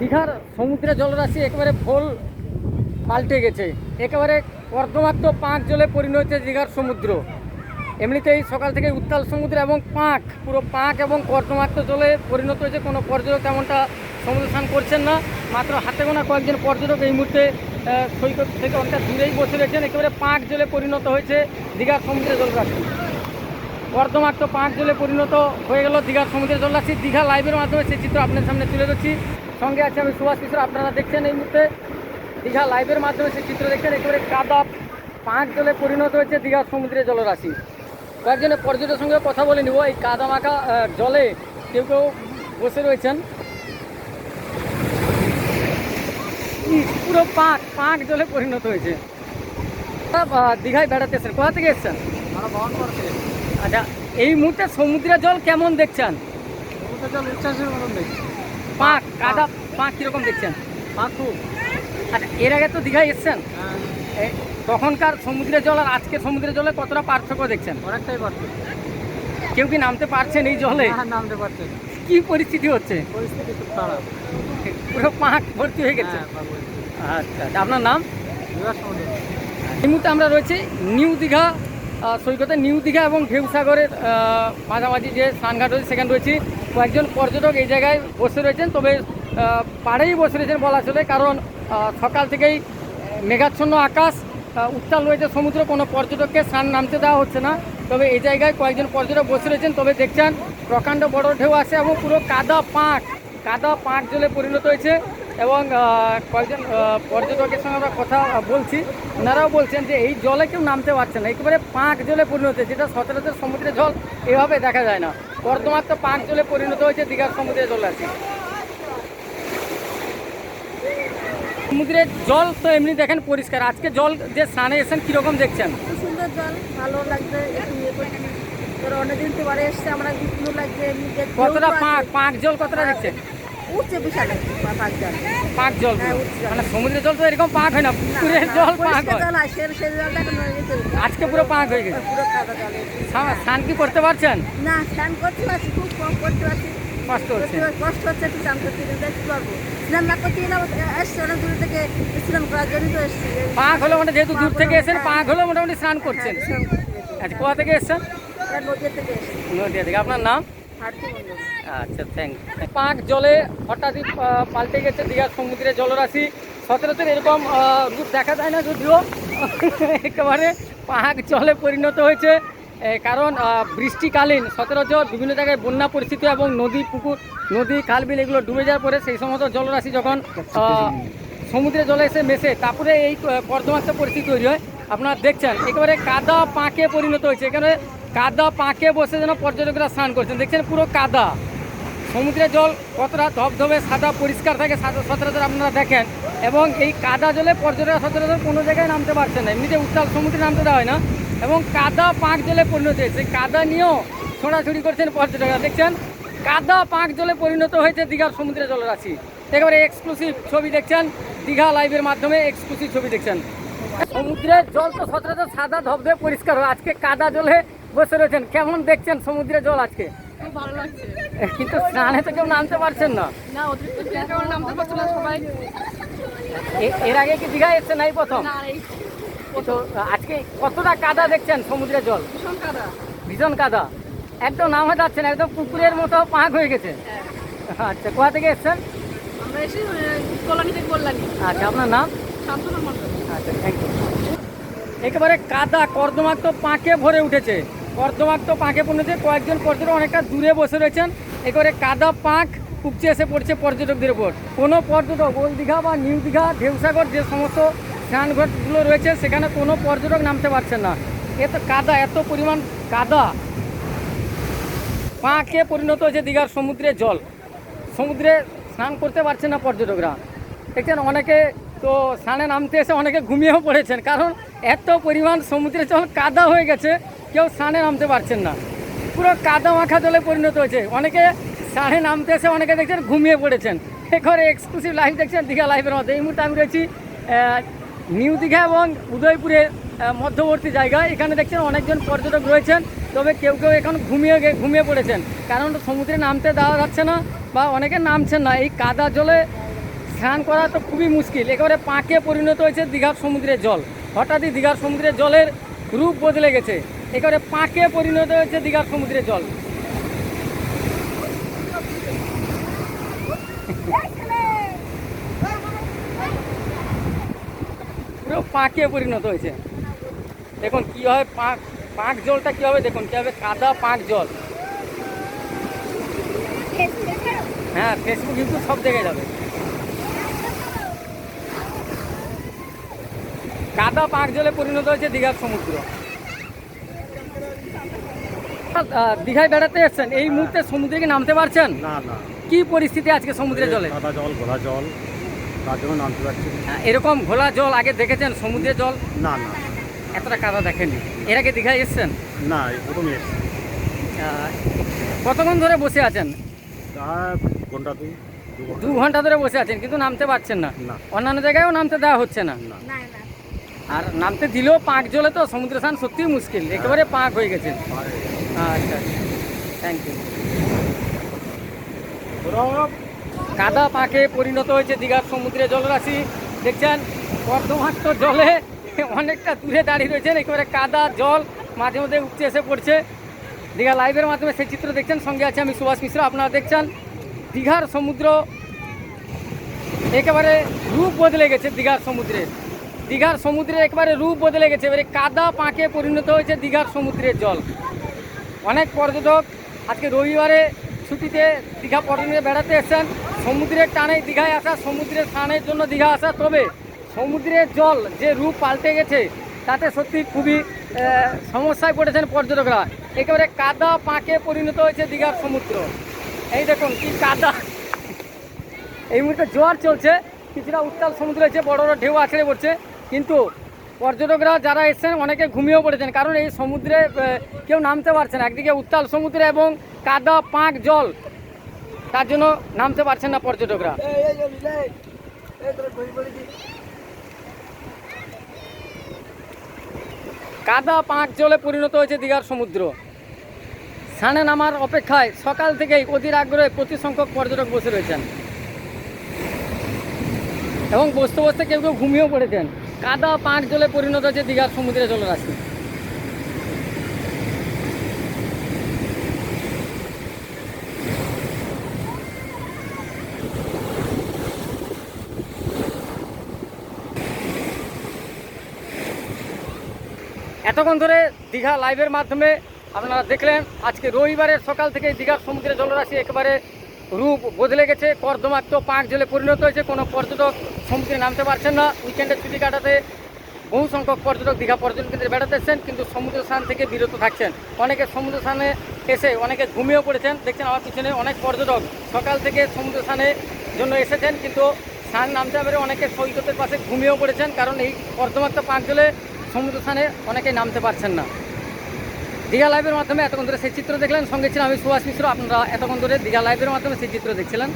দীঘার সমুদ্রে জলরাশি একেবারে ভোল পাল্টে গেছে। একেবারে কর্দমাক্ত পাঁক জলে পরিণত হয়েছে দীঘার সমুদ্র। এমনিতেই সকাল থেকে উত্তাল সমুদ্র এবং পাঁক, পুরো পাঁক এবং কর্দমাক্ত জলে পরিণত হয়েছে। কোনো পর্যটক তেমনটা সমুদ্র স্নান করছেন না। মাত্র হাতে গোনা কয়েকজন পর্যটক এই মুহূর্তে সৈকত থেকে অনেকটা দূরেই বসে রয়েছেন। একেবারে পাঁক জলে পরিণত হয়েছে দীঘার সমুদ্রে জলরাশি। কর্দমাক্ত পাঁচ জলে পরিণত হয়ে গেল দীঘার সমুদ্রে জলরাশি দীঘা লাইভের মাধ্যমে সেই চিত্র আপনার সামনে তুলে ধরছি। সঙ্গে আছে আমি সুভাষ কিশোর আপনারা দেখছেন এই মুহূর্তে। দীঘা লাইভের মাধ্যমে সেই চিত্র দেখছেন, একেবারে কাদা পাঁচ জলে পরিণত হয়েছে দীঘার সমুদ্রে জলরাশি। কয়েকজনের পর্যটকের সঙ্গে কথা বলে নিব। এই কাদা মাখা জলে কেউ কেউ বসে রয়েছেন। পুরো পাঁক পাঁক জলে পরিণত হয়েছে। দীঘায় বেড়াতে এসেছেন। কোথা থেকে এসেছেন? আমরা বহন করছে আচ্ছা এই মুহূর্তে সমুদ্রের জল কেমন দেখছেন? সমুদ্র জল উচ্ছ্বাসের মতন দেখছি। পাঁক কাদা পাঁক কীরকম দেখছেন? পাখু আচ্ছা এর আগে তো দীঘায় এসছেন? হ্যাঁ, তখনকার সমুদ্রের জল আর আজকের সমুদ্রের জলে কতটা পার্থক্য দেখছেন? অনেকটাই পারছে কেউ কি নামতে পারছেন এই জলে? নামতে পারছে কি পরিস্থিতি হচ্ছে? পরিস্থিতি খুব খারাপ। পুরো পাঁক ভর্তি হয়ে গেছে। হ্যাঁ, আচ্ছা, আপনার নাম? এই মুহূর্তে আমরা রয়েছি নিউ দীঘা সৈকতে নিউ দীঘা এবং ঢেউসাগরের মাঝামাঝি যে স্নানঘাট রয়েছে, সেখানে রয়েছি। কয়েকজন পর্যটক এই জায়গায় বসে রয়েছেন, তবে পাড়েই বসে রয়েছেন বলা চলে, কারণ সকাল থেকেই মেঘাচ্ছন্ন আকাশ উত্তাল রয়েছে সমুদ্র, কোনো পর্যটককে স্নান নামতে দেওয়া হচ্ছে না। তবে এই জায়গায় কয়েকজন পর্যটক বসে রয়েছেন, তবে দেখছেন প্রকাণ্ড বড় ঢেউ আছে এবং পুরো কাদা পাঁক কাদা পাঁক জলে পরিণত হয়েছে। এবং কয়েকজন পর্যটকের সঙ্গে আমরা কথা বলছি। ওনারাও বলছেন যে এই জলে কেউ নামতে পারছে না। একেবারে পাঁক জলে পরিণত যেটা সচরাচর সমুদ্রের জল এভাবে দেখা যায় না। কর্দমাত্র পাঁক জলে পরিণত হয়েছে দীঘার সমুদ্রের জল আছে। সমুদ্রের জল তো এমনি দেখেন পরিষ্কার। আজকে জল যে স্নানে এসেছেন কীরকম দেখছেন? সুন্দর জল ভালো লাগছে ইয়ে অনেকদিন তো এসছে আমরা লাগছে কতটা পাঁক পাঁক জল কতটা দেখছেন? উঠছে বিশাল একটু পা- পাঁচ জল। পাঁক জল হ্যাঁ, মানে সমুদ্রের জল তো এরকম পাক হয় না পুকুরের জল পাক হয়। জল ইয়েতে উঠছে। আজকে পুরো পাক হয়ে গেছে। জলে। স্নান- কি করতে পারছেন? না স্নান করতে পারছি খুব কম করতে পারছি। কষ্ট হচ্ছে। কষ্ট হচ্ছে একটু স্নান করতে কিন্তু একটু পারব। স্নান না করতে গেলে আবার অনেক দূর থেকে স্নান করার জন্যই তো এসছি। পাক হলো মানে যেহেতু দূর থেকে এসেছেন পাক হলো মোটামুটি স্নান করছেন। হ্যাঁ, আচ্ছা কোথা থেকে এসেছেন? থেকে এসছি। নদিয়া থেকে। আপনার নাম? আচ্ছা থ্যাংক পাক জলে হঠাৎই পাল্টে গেছে, দীঘার সমুদ্রে জলরাশি। সচরাচর এরকম রূপ দেখা যায় না যদিও। একেবারে পাক জলে পরিণত হয়েছে। কারণ বৃষ্টিকালীন সচরাচর বিভিন্ন জায়গায় বন্যা পরিস্থিতি এবং নদী, পুকুর, নদী, খালবিল এগুলো ডুবে যাওয়ার পরে সেই সমস্ত জলরাশি যখন সমুদ্রে জলে এসে মেশে, তারপরে এই কর্দমাক্ত পরিস্থিতি তৈরি হয়। আপনারা দেখছেন, একেবারে কাদা পাঁকে পরিণত হয়েছে। এখানে কাদা পাঁকে বসে যেন পর্যটকরা স্নান করছেন। দেখছেন পুরো কাদা। সমুদ্রের জল কতটা ধবধবে, সাদা পরিষ্কার থাকে সচরাচর আপনারা দেখেন। এবং এই কাদা জলে পর্যটকরা সচরাচর কোনো জায়গায় নামতে পারছে না। এমনিতে উত্তাল সমুদ্রে নামতে দেওয়া হয় না। এবং কাদা পাঁক জলে পরিণত হয়েছে। কাদা নিয়েও ছোড়াছুড়ি করছেন পর্যটকরা। দেখছেন? কাদা পাঁক জলে পরিণত হয়েছে দীঘার সমুদ্রে জলরাশি। একেবারে এক্সক্লুসিভ ছবি দেখছেন। দীঘা লাইভের মাধ্যমে এক্সক্লুসিভ ছবি দেখছেন। সমুদ্রের জল তো সচরাচর সাদা ধবধবে, পরিষ্কার হয়। আজকে কাদা জলে বসে রয়েছেন। কেমন দেখছেন সমুদ্রের জল আজকে? খুব ভালো লাগছে। কিন্তু স্নানে তো কেউ নামতে পারছেন না। না অতিরিক্ত নামতে পারছে না সবাই। এ- এর আগে কি দীঘা এসছে নাই প্রথম? তো আজকে কতটা কাদা দেখছেন সমুদ্রের জল? ভীষণ কাদা। ভীষণ কাদা। একদম নামা যাচ্ছে না একদম পুকুরের মতো পাঁক হয়ে গেছে। আচ্ছা কোথা থেকে এসছেন? আমরা এসে কল্যাণী থেকে কল্যাণী। আচ্ছা আপনার নাম? শান্তনা আচ্ছা থ্যাংক ইউ একেবারে কাদা কর্দমাক্ত পাঁকে ভরে উঠেছে। কর্দমাক্ত পাঁকে পড়েছে, কয়েকজন পর্যটক অনেকটা দূরে বসে রয়েছেন। একেবারে কাদা পাঁক উপচে এসে পড়ছে পর্যটকদের উপর কোনো পর্যটক ওল দীঘা বা নিউ দীঘা, ঢেউসাগর যে সমস্ত স্নানঘাটগুলো রয়েছে, সেখানে কোনো পর্যটক নামতে পারছেন না। এত কাদা, এত পরিমাণ কাদা। পাঁকে পরিণত হয়েছে দীঘার সমুদ্রে জল। সমুদ্রে স্নান করতে পারছে না পর্যটকরা। দেখছেন, অনেকে তো স্নানে নামতে এসে অনেকে ঘুমিয়েও পড়েছেন, কারণ এত পরিমাণ সমুদ্রে জল কাদা হয়ে গেছে। কেউ স্নানে নামতে পারছেন না। পুরো কাদা মাখা জলে পরিণত হয়েছে। অনেকে স্নানে নামতে এসে অনেকে দেখছেন ঘুমিয়ে পড়েছেন। এখানে এক্সক্লুসিভ লাইভ দেখছেন দীঘা লাইভের মধ্যে। এই মুহূর্তে আমি রয়েছি নিউ দীঘা এবং উদয়পুরের মধ্যবর্তী জায়গা এখানে দেখছেন অনেকজন পর্যটক রয়েছেন, তবে কেউ কেউ এখন ঘুমিয়ে ঘুমিয়ে পড়েছেন। কারণ সমুদ্রে নামতে দেওয়া যাচ্ছে না বা অনেকে নামছেন না। এই কাদা জলে স্নান করা তো খুবই মুশকিল। একেবারে পাঁকে পরিণত হয়েছে দীঘার সমুদ্রের জল। হঠাৎই দীঘার সমুদ্রের জলের রূপ বদলে গেছে। একেবারে পাঁকে পরিণত হয়েছে দীঘার সমুদ্রের জল। পুরো পাঁকে পরিণত হয়েছে। দেখুন কি হয়, পাঁক পাঁক জলটা কি হবে? দেখুন কি হবে, কাদা পাঁক জল। হ্যাঁ ফেসবুক ইউটিউব সব জায়গায় যাবে। কাদা পাঁক জলে পরিণত হয়েছে দীঘার সমুদ্র। দীঘায় বেড়াতে এসছেন এই মুহূর্তে সমুদ্রে কি নামতে পারছেন? না না। কি পরিস্থিতি আজকে সমুদ্রে জলে? সাদা জল ঘোলা জল তার জন্য নামতে পারছি না। এরকম ঘোলা জল আগে দেখেছেন সমুদ্রে জল? না না। এতটা কাদা দেখেননি। এর আগে দীঘায় এসছেন? না এই প্রথম এসছি। আহ, কতক্ষণ ধরে বসে আছেন? তা ঘণ্টা দুই দু ঘণ্টা। দু ঘণ্টা ধরে বসে আছেন কিন্তু নামতে পারছেন না। না। অন্যান্য জায়গায়ও নামতে দেওয়া হচ্ছে না। না। না না। আর নামতে দিলেও পাঁক জলে তো সমুদ্র স্নান সত্যিই মুশকিল একেবারে পাঁক হয়ে গেছে। পারে। আচ্ছা থ্যাংক ইউ সৌরভ, কাদা পাঁকে পরিণত হয়েছে দীঘার সমুদ্রে জলরাশি। দেখছেন কর্দমাক্ত জলে অনেকটা দূরে দাঁড়িয়ে রয়েছেন একেবারে কাদা জল মাঝে মধ্যে উপচে এসে পড়ছে। দীঘা লাইভের মাধ্যমে সেই চিত্র দেখছেন সঙ্গে আছে আমি সুভাষ মিশ্র আপনারা দেখছেন দীঘার সমুদ্র একেবারে রূপ বদলে গেছে দীঘার সমুদ্রে। দীঘার সমুদ্রে একেবারে রূপ বদলে গেছে এবারে কাদা পাঁকে পরিণত হয়েছে দীঘার সমুদ্রের জল। অনেক পর্যটক আজকে রবিবারে ছুটিতে দীঘা পর্যটনে বেড়াতে এসেছেন। সমুদ্রের টানে দীঘায় আসা, সমুদ্রের স্নানের জন্য দীঘা আসা। তবে সমুদ্রের জল যে রূপ পাল্টে গেছে, তাতে সত্যি খুবই সমস্যায় পড়েছেন পর্যটকরা। একেবারে কাদা পাঁকে পরিণত হয়েছে দীঘার সমুদ্র। এই দেখুন কি কাদা। এই মুহূর্তে জোয়ার চলছে, কিছুটা উত্তাল সমুদ্র হচ্ছে বড় বড় ঢেউ আছড়ে পড়ছে। কিন্তু পর্যটকরা যারা এসেছেন, অনেকে ঘুমিয়েও পড়েছেন। কারণ এই সমুদ্রে কেউ নামতে পারছে না। একদিকে উত্তাল সমুদ্রে এবং কাদা, পাঁক, জল। তার জন্য নামতে পারছেন না পর্যটকরা। কাদা, পাঁক, জলে পরিণত হয়েছে দীঘার সমুদ্র। স্নানে নামার অপেক্ষায় সকাল থেকেই অধীর আগ্রহে প্রতি সংখ্যক পর্যটক বসে রয়েছেন। এবং বসতে বসতে কেউ কেউ ঘুমিয়েও পড়েছেন। কাদা পাঁক জলে পরিণত হয়েছে, দীঘার সমুদ্রে জলরাশি এতক্ষণ ধরে দীঘা লাইভের মাধ্যমে আপনারা দেখলেন, আজকে রবিবারের সকাল থেকে দীঘার সমুদ্রে জলরাশি একেবারে রূপ বদলে গেছে। কর্দমাক্ত পাঁক জলে পরিণত হয়েছে, কোনো পর্যটক সমুদ্রে নামতে পারছেন না। উইকেন্ডে ছুটি কাটাতে বহু সংখ্যক পর্যটক দীঘা পর্যটন কেন্দ্রে বেড়াতে এসেছেন, কিন্তু সমুদ্র স্নান থেকে বিরত থাকছেন। অনেকে সমুদ্র স্নানে এসে অনেকে ঘুমিয়েও পড়েছেন। দেখছেন আমার পিছনে অনেক পর্যটক সকাল থেকে সমুদ্র স্নানের জন্য এসেছেন, কিন্তু স্নান নামতে পারে অনেকে সৈকতের পাশে ঘুমিয়েও পড়েছেন, কারণ এই কর্দমাক্ত পাঁক জলে সমুদ্র স্নানে অনেকেই নামতে পারছেন না। দীঘা লাইভের মাধ্যমে এতক্ষণ ধরে সেই চিত্র দেখলেন। সঙ্গে ছিলাম আমি সুভাষ মিশ্র। আপনারা এতক্ষণ ধরে দীঘা লাইভের মাধ্যমে সেই চিত্র দেখছিলেন।